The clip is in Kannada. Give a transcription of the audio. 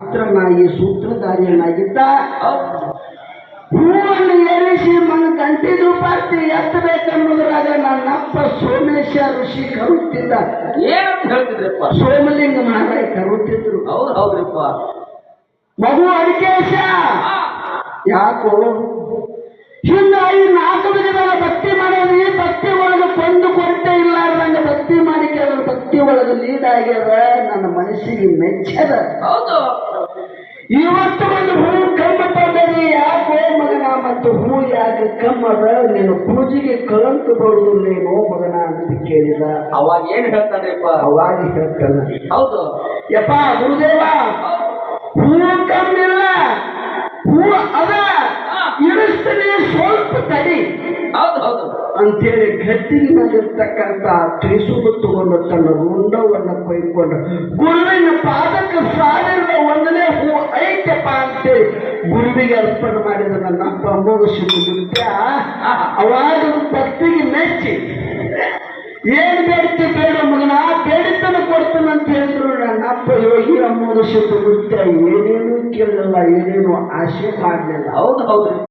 ಈ ಸೂತ್ರಧಾರಿಯನ್ನಾಗಿದ್ದ ಹೂವನ್ನು ಏರಿಸಿ ಮನ ಗಂಟೆ ಧೂಪಾರ್ತಿ ಎತ್ತಬೇಕೆಂಬುದರಾಗ ನನ್ನಪ್ಪ ಸೋಮೇಶ ಋಷಿ ಕರುತ್ತಿದ್ದ. ಏನಂತ ಹೇಳ್ತಿದ್ರಪ್ಪ? ಸೋಮಲಿಂಗ ಮಹಾರಾಯ ಕರುತ್ತಿದ್ರು. ಹೌದು ಹೌದ್ರಪ್ಪ. ಮಗು ಅಡಿಕೇಶ? ಯಾಕೋ ಹಿಂಗ ಐದು ನಾಲ್ಕು ವಿಧಗಳ ಭಕ್ತಿ ಮಾಡೋದು ಈ ಭಕ್ತಿ ಒಳಗೆ ಕೊಂದು ಕೊರತೆ ನಂಗೆ ಭಕ್ತಿ ಮಾಡಿ ಕೆಲವು ಭಕ್ತಿ ಒಳಗೆ ಲೀಡ್ ಆಗ್ಯದ ನನ್ನ ಮನಸ್ಸಿಗೆ ಮೆಚ್ಚದ. ಹೌದು. ಇವತ್ತು ಒಂದು ಹೂ ಕಮ್ಮ ಯಾಕೆ ಯಾಕೋ ಮಗನ ಮತ್ತು ಹೂ ಯಾಕೆ ಕಮ್ಮದ ನೀನು ಪೂಜೆಗೆ ಕಳಂಕ ನೀನು ಮಗನ ಅಂತ ಕೇಳಿದ. ಅವಾಗ ಏನ್ ಹೇಳ್ತಾರಪ್ಪ? ಅವಾಗ ಹೇಳ್ತಾನೆ. ಹೌದು. ಯಪ್ಪ ಗುರುದೇವ ಹೂ ಕಮ್ಮಿಲ್ಲ. ಹೂ ಅದ. ಇಳಿಸ್ತೀನಿ ಸ್ವಲ್ಪ ತಡಿ. ಹೌದು ಹೌದು. ಅಂತೇಳಿ ಗದ್ದಿಗೆ ತ್ರಿಸುಗುತ್ತುವನ್ನು ತನ್ನ ರುಂಡವನ್ನು ಕೊಯ್ಕೊಂಡು ಗುರುವಿನ ಪಾದಕ್ಕೆ ಸಾವಿರದ ಐತಪ್ಪ ಅಂತೇಳಿ ಗುರುವಿಗೆ ಅರ್ಪಣೆ ಮಾಡಿದ ನನ್ನ ಪ್ರಮೋದ ಶಿವಗುತ್ಯ ಅವಾಗ ಭಕ್ತಿಗೆ ಮೆಚ್ಚಿ. ಏನ್ ಬೇಡ್ತಿ ಬೇಡ ಮಗನ ಬೇಡಿತನ ಕೊಡ್ತಾನೆ ಅಂತ ಹೇಳಿದ್ರು ನನ್ನ ಅಪ್ಪ ಯೋಗಿ ಅಮ್ಮೋದು ಶಿವಗುತ್ಯ ಏನೇನು ಕೇಳಲಿಲ್ಲ ಏನೇನು ಆಶೆ ಮಾಡಲಿಲ್ಲ. ಹೌದು ಹೌದ್ರಿ